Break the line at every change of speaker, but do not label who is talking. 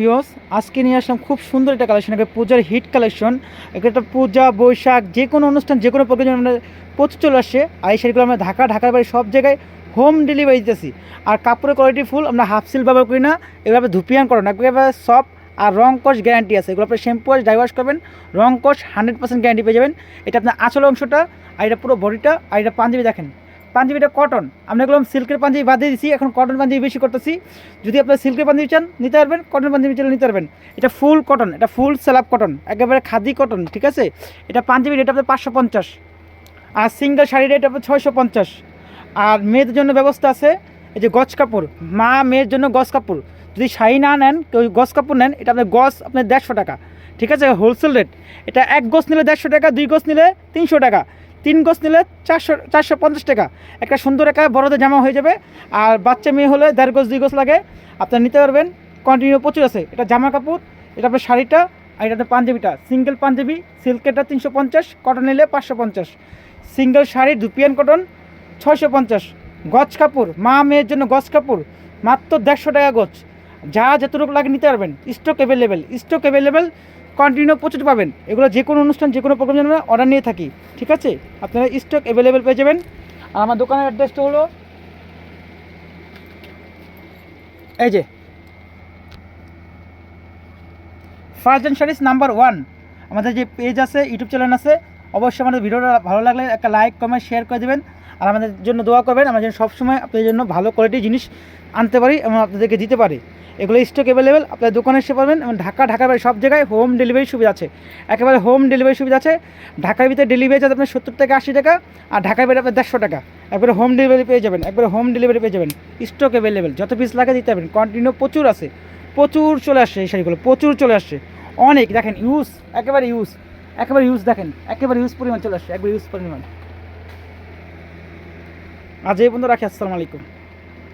Views আজকে নিয়ে আসলাম খুব সুন্দর একটা কালেকশন একটা পূজার হিট কালেকশন একটা পূজা, বৈশাখ, যে কোনো অনুষ্ঠান, যে কোনো প্রোগ্রাম আমরা প্রচুর চলে আসছে, আর এই শাড়িগুলো আমরা ঢাকা ঢাকার বাড়ি সব জায়গায় হোম ডেলিভারি দিতেছি। আর কাপড়ের কোয়ালিটি ফুল আমরা হাফ সিল ব্যবহার করি না, এগুলো ধুপিয়ান করো না একেবারে সফট আর রং কষ গ্যারান্টি আছে। এগুলো আপনি শ্যাম্পু ওয়াশ ড্রাই ওয়াশ করবেন, রং কষ হান্ড্রেড পার্সেন্ট গ্যারান্টি পেয়ে যাবেন। এটা আপনার আঁচল অংশটা, আর এটা পুরো বডিটা আর এটা পাঞ্জাবি দেখেন। পাঞ্জাবিটা কটন আমরা এগুলো সিল্কের পাঞ্জাবি বাদ দিয়ে দিচ্ছি এখন কটন পাঞ্জাবি বেশি করতেছি। যদি আপনার সিল্কের পাঞ্জাবি চান, নিতে পারবেন কটন পাঞ্জাবি চাইলে নিতে পারবেন। এটা ফুল কটন এটা ফুল স্যালাপ কটন একেবারে খাদি কটন ঠিক আছে? এটা পাঞ্জাবি রেট আপনার পাঁচশো পঞ্চাশ। আর সিঙ্গেল শাড়ি রেট আপনার ছয়শো পঞ্চাশ। আর মেয়েদের জন্য ব্যবস্থা আছে, এই যে গজ কাপড়, মা মেয়ের জন্য গজ কাপড়। যদি শাড়ি না নেন, কেউ গজ কাপড় নেন, এটা আপনার গজ আপনার দেড়শো টাকা। ঠিক আছে? হোলসেল রেট এটা এক গজ নিলে দেড়শো টাকা, দুই গজ নিলে তিনশো টাকা। তিন গজ নিলে চারশো চারশো পঞ্চাশ টাকা। একটা সুন্দর একটা বড়দের জামা হয়ে যাবে। আর বাচ্চা মেয়ে হলে দেড় গজ, দুই গজ লাগে। আপনারা নিতে পারবেন। কন্টিনিউ প্রচুর আছে। এটা জামা কাপড়, এটা আপনার শাড়িটা, আর এটা পাঞ্জাবিটা। সিঙ্গেল পাঞ্জাবি সিল্কেরটা তিনশো পঞ্চাশ কটন নিলে পাঁচশো পঞ্চাশ। সিঙ্গেল শাড়ি দুপিয়ান কটন ছয়শো পঞ্চাশ। গজ কাপড়, মা মেয়ের জন্য গজ কাপড়, মাত্র দেড়শো টাকা গজ। যা যতটুকু লাগে নিতে পারবেন। Stock available stock available continue প্রচুর পাবেন। এগুলো যে কোনো অনুষ্ঠান, যে কোনো প্রোগ্রাম আমরা অর্ডার নিয়ে থাকি। ঠিক আছে? আপনারা স্টক অ্যাভেলেবেল পেয়ে যাবেন। আর আমার দোকানের অ্যাড্রেসটা হলো এই যে। ফার্জন শাড়িস নাম্বার ওয়ান আমাদের যে পেজ আছে ইউটিউব চ্যানেল আছে, অবশ্যই আমাদের ভিডিওটা ভালো লাগলে একটা লাইক কমেন্ট শেয়ার করে দেবেন। আর আমাদের জন্য দোয়া করবেন, আমরা যেন সবসময় আপনাদের জন্য ভালো কোয়ালিটির জিনিস আনতে পারি এবং আপনাদেরকে দিতে পারি। এগুলো স্টক অ্যাভেলেবেল আপনার দোকানে এসে পাবেন এবং ঢাকা ঢাকার বাইরে সব জায়গায় হোম ডেলিভারি সুবিধা আছে। একেবারে হোম ডেলিভারি সুবিধা আছে। ঢাকার ভিতরে ডেলিভারি চার্জ আপনার সত্তর থেকে আশি টাকা, আর ঢাকার বাইরে আপনার দেড়শো টাকা। একবারে হোম ডেলিভারি পেয়ে যাবেন, একবারে হোম ডেলিভারি পেয়ে যাবেন। স্টক অ্যাভেলেবেল যত পিস লাগে দিতে পারবেন। কন্টিনিউ প্রচুর আছে, প্রচুর চলে আসছে এই শাড়িগুলো, প্রচুর চলে আসছে। অনেক, দেখেন ইউজ একেবারে ইউজ একেবারে ইউজ দেখেন, একেবারে ইউজ পরিমাণ চলে আসছে, একবার ইউজ পরিমাণ। আজ এই পর্যন্ত রাখি, আসসালামু আলাইকুম।